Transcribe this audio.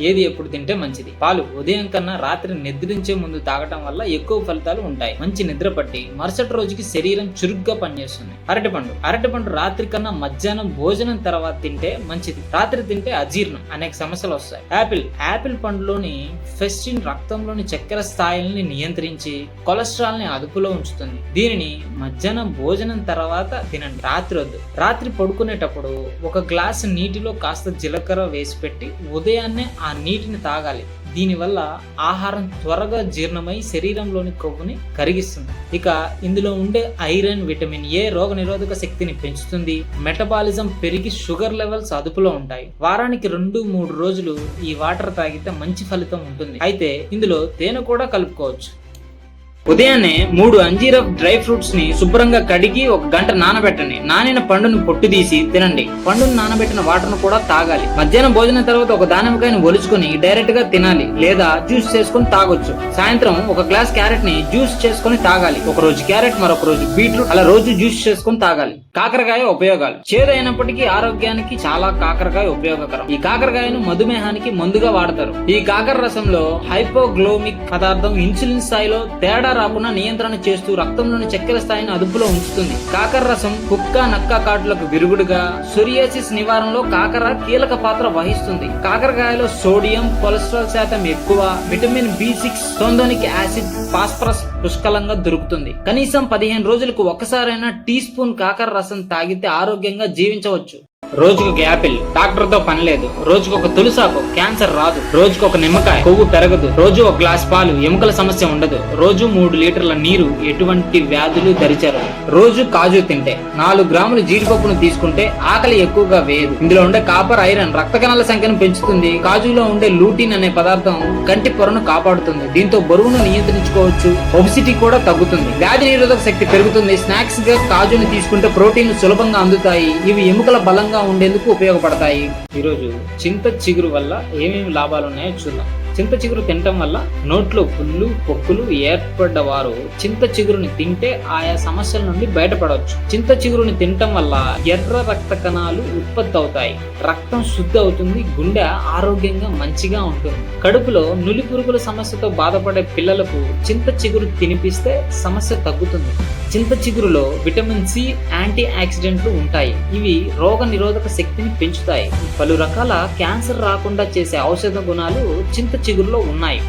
ఏది ఎప్పుడు తింటే మంచిది. పాలు ఉదయం కన్నా రాత్రి నిద్రించే ముందు తాగటం వల్ల ఎక్కువ ఫలితాలు ఉంటాయి. మంచి నిద్ర పట్టి మరుసటి రోజుకి శరీరం చురుగ్గా పనిచేస్తుంది. అరటిపండు అరటిపండు రాత్రి కన్నా మధ్యాహ్నం భోజనం తర్వాత తింటే మంచిది. రాత్రి తింటే అజీర్ణం. అనేక సమస్యలు వస్తాయి. యాపిల్. యాపిల్ పండులోని ఫెస్టిన్ రక్తంలోని చక్కెర స్థాయిల్ని నియంత్రించి కొలెస్ట్రాల్ని అదుపులో ఉంచుతుంది. దీనిని మధ్యాహ్నం భోజనం తర్వాత తినండి. రాత్రి వద్దు. రాత్రి పడుకునేటప్పుడు ఒక గ్లాస్ నీటిలో కాస్త జీలకర్ర వేసి పెట్టి ఉదయాన్నే ఆ ఆ నీటిని తాగాలి. దీనివల్ల ఆహారం త్వరగా జీర్ణమై శరీరంలోని కొవ్వుని కరిగిస్తుంది. ఇక ఇందులో ఉండే ఐరన్ విటమిన్ ఏ రోగ నిరోధక శక్తిని పెంచుతుంది. మెటబాలిజం పెరిగి షుగర్ లెవెల్స్ అదుపులో ఉంటాయి. వారానికి రెండు మూడు రోజులు ఈ వాటర్ తాగితే మంచి ఫలితం ఉంటుంది. అయితే ఇందులో తేనె కూడా కలుపుకోవచ్చు. ఉదయాన్నే మూడు అంజీర డ్రై ఫ్రూట్స్ని శుభ్రంగా కడిగి ఒక గంట నానబెట్టండి. నానిన పండును పొట్టు తీసి తినండి. పండును నానబెట్టిన వాటర్ కూడా తాగాలి. మధ్యాహ్నం భోజనం తర్వాత ఒక దానిమ్మకాయని ఒలుచుకుని డైరెక్ట్గా తినాలి లేదా జ్యూస్ చేసుకొని తాగొచ్చు. సాయంత్రం ఒక గ్లాస్ క్యారెట్ని జ్యూస్ చేసుకొని తాగాలి. ఒక రోజు క్యారెట్ మరొక రోజు బీట్రూట్ అలా రోజు జ్యూస్ చేసుకొని తాగాలి. కాకరకాయ ఉపయోగాలు. చేదు అయినప్పటికీ ఆరోగ్యానికి చాలా కాకరకాయ ఉపయోగకరం. ఈ కాకరకాయను మధుమేహానికి మందుగా వాడతారు. ఈ కాకర రసంలో హైపోగ్లోమిక్ పదార్థం ఇన్సులిన్ స్థాయిలో తేడా రాకుండా నియంత్రణ చేస్తూ రక్తంలోని చక్కెర స్థాయిని అదుపులో ఉంచుతుంది. కాకర రసం కుక్క నక్క కాటులకు విరుగుడుగా సొరియాసిస్ నివారణలో కాకర కీలక పాత్ర వహిస్తుంది. కాకరకాయలో సోడియం కొలెస్ట్రాల్ శాతం ఎక్కువ vitamin B six pantothenic acid phosphorus పుష్కలంగా దొరుకుతుంది. కనీసం పదిహేను రోజులకు ఒక్కసారైనా టీ స్పూన్ కాకర రసం తాగితే ఆరోగ్యంగా జీవించవచ్చు. రోజుకు ఒక యాపిల్ డాక్టర్తో పని లేదు. రోజుకు ఒక తులసాకు క్యాన్సర్ రాదు. రోజుకు ఒక నిమ్మకాయ కొవ్వు పెరగదు. రోజు ఒక గ్లాస్ పాలు ఎముకల సమస్య ఉండదు. రోజు మూడు లీటర్ల నీరు ఎటువంటి వ్యాధులు దరిచారు రోజు కాజు తింటే నాలుగు గ్రాములు జీడిపప్పును తీసుకుంటే ఆకలి ఎక్కువగా వేయదు. ఇందులో ఉండే కాపర్ ఐరన్ రక్త కణాల సంఖ్యను పెంచుతుంది. కాజులో ఉండే లూటిన్ అనే పదార్థం కంటి పొరను కాపాడుతుంది. దీంతో బరువును నియంత్రించుకోవచ్చు. ఒబిసిటీ కూడా తగ్గుతుంది. వ్యాధి నిరోధక శక్తి పెరుగుతుంది. స్నాక్స్గా కాజుని తీసుకుంటే ప్రోటీన్లు సులభంగా అందుతాయి. ఇవి ఎముకల బలంగా ఉండేందుకు ఉపయోగపడతాయి. ఈరోజు చింత చిగురు వల్ల ఏమేమి లాభాలు ఉన్నాయో చూద్దాం. చింత చిగురు తినటం వల్ల నోట్లో పుళ్ళు పొక్కులు ఏర్పడ్డవారు చింత చిగురుని తింటే ఆయా సమస్యల నుండి బయటపడవచ్చు. చింత చిగురుని తినటం వల్ల ఎర్ర రక్త కణాలు ఉత్పత్తి అవుతాయి. రక్తం శుద్ధి అవుతుంది గుండె ఆరోగ్యంగా మంచిగా ఉంటుంది. కడుపులో నులి పురుగుల సమస్యతో బాధపడే పిల్లలకు చింత చిగురు తినిపిస్తే సమస్య తగ్గుతుంది. చింత చిగురులో విటమిన్ సి యాంటీ ఆక్సిడెంట్లు ఉంటాయి. ఇవి రోగ నిరోధక శక్తిని పెంచుతాయి. పలు రకాల క్యాన్సర్ రాకుండా చేసే ఔషధ గుణాలు చింత చిగురులో ఉన్నాయి.